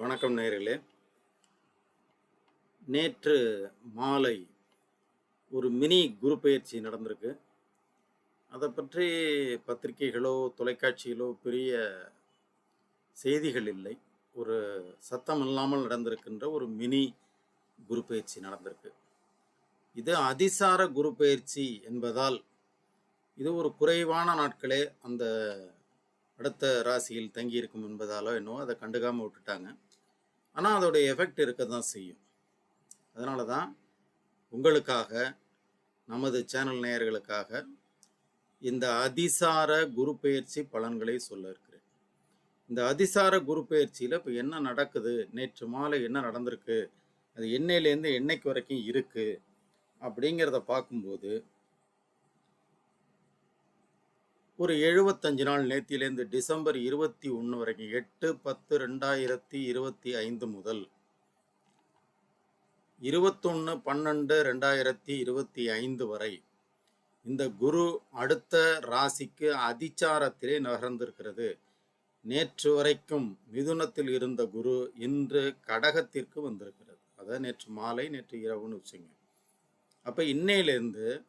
வணக்கம் நேர்களே. நேற்று மாலை ஒரு மினி குரு பயிற்சி நடந்திருக்கு. அதை பற்றி பத்திரிகைகளோ தொலைக்காட்சிகளோ பெரிய செய்திகள் இல்லை. ஒரு சத்தம் இல்லாமல் நடந்திருக்கின்ற ஒரு மினி குரு பயிற்சி நடந்திருக்கு. இது அதிசார குரு பயிற்சி என்பதால் இது ஒரு குறைவான நாட்களே அந்த அடுத்த ராசியில் தங்கியிருக்கும் என்பதாலோ என்னவோ அதை கண்டுக்காமல் விட்டுட்டாங்க. ஆனால் அதோடைய எஃபெக்ட் இருக்க தான் செய்யும். அதனால தான் உங்களுக்காக நமது சேனல் நேயர்களுக்காக இந்த அதிசார குரு பயிற்சி பலன்களை சொல்ல இருக்கிறேன். இந்த அதிசார குரு பயிற்சியில் இப்போ என்ன நடக்குது? நேற்று மாலை என்ன நடந்திருக்கு? அது எண்ணெயிலேருந்து என்னைக்கு வரைக்கும் இருக்குது அப்படிங்கிறத பார்க்கும்போது ஒரு எழுபத்தஞ்சு நாள் நேத்தியிலேருந்து டிசம்பர் இருபத்தி ஒன்று வரைக்கும் எட்டு பத்து ரெண்டாயிரத்தி இருபத்தி ஐந்து முதல் இருபத்தொன்று பன்னெண்டு ரெண்டாயிரத்தி இருபத்தி ஐந்து வரை இந்த குரு அடுத்த ராசிக்கு அதிச்சாரத்திலே நகர்ந்திருக்கிறது. நேற்று வரைக்கும் மிதுனத்தில் இருந்த குரு இன்று கடகத்திற்கு வந்திருக்கிறது. அதான் நேற்று மாலை நேற்று இரவுன்னு வச்சுங்க. அப்போ இன்னையிலேருந்து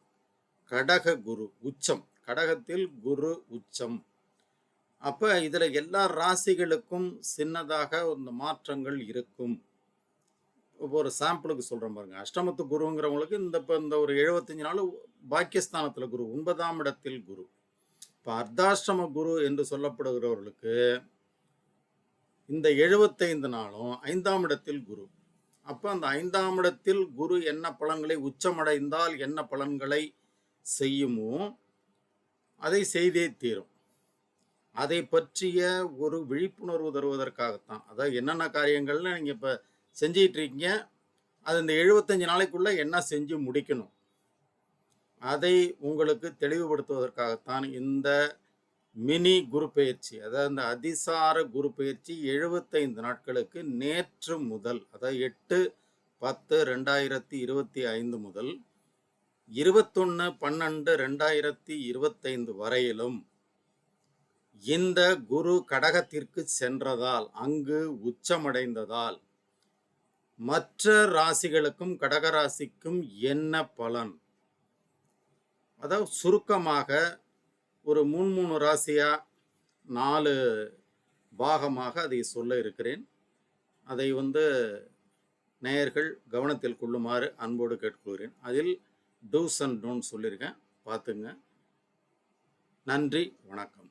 கடக குரு உச்சம். கடகத்தில் குரு உச்சம். அப்போ இதில் எல்லா ராசிகளுக்கும் சின்னதாக இந்த மாற்றங்கள் இருக்கும். இப்போ ஒரு சாம்பிளுக்கு சொல்கிறேன் பாருங்க. அஷ்டமத்து குருங்கிறவங்களுக்கு இந்த இப்போ இந்த ஒரு எழுபத்தஞ்சு நாள் பாக்கியஸ்தானத்தில் குரு ஒன்பதாம் இடத்தில் குரு. இப்போ அர்த்தாஷ்டம குரு என்று சொல்லப்படுகிறவர்களுக்கு இந்த எழுபத்தைந்து நாளும் ஐந்தாம் இடத்தில் குரு. அப்போ அந்த ஐந்தாம் இடத்தில் குரு என்ன பலன்களை உச்சமடைந்தால் என்ன பலன்களை செய்யுமோ அதை செய்தே தீரும். அதை பற்றிய ஒரு விழிப்புணர்வு தருவதற்காகத்தான். அதாவது என்னென்ன காரியங்கள்னு நீங்கள் இப்போ செஞ்சிகிட்டு இருக்கீங்க அது இந்த எழுபத்தஞ்சு நாளைக்குள்ளே என்ன செஞ்சு முடிக்கணும். அதை உங்களுக்கு தெளிவுபடுத்துவதற்காகத்தான் இந்த மினி குரு பயிற்சி அதாவது இந்த அதிசார குரு பயிற்சி எழுபத்தைந்து நாட்களுக்கு நேற்று முதல் அதாவது எட்டு பத்து ரெண்டாயிரத்தி இருபத்தி ஐந்து முதல் இருபத்தொன்று பன்னெண்டு ரெண்டாயிரத்தி இருபத்தைந்து வரையிலும் இந்த குரு கடகத்திற்கு சென்றதால் அங்கு உச்சமடைந்ததால் மற்ற ராசிகளுக்கும் கடகராசிக்கும் என்ன பலன்? அதாவது சுருக்கமாக ஒரு மூணு மூணு ராசியாக நாலு பாகமாக அதை சொல்ல இருக்கிறேன். அதை வந்து நேயர்கள் கவனத்தில் கொள்ளுமாறு அன்போடு கேட்டுக்கொள்கிறேன். அதில் டூஸ் அண்ட் டோன்ட் சொல்லியிருக்கேன். பார்த்துங்க. நன்றி வணக்கம்.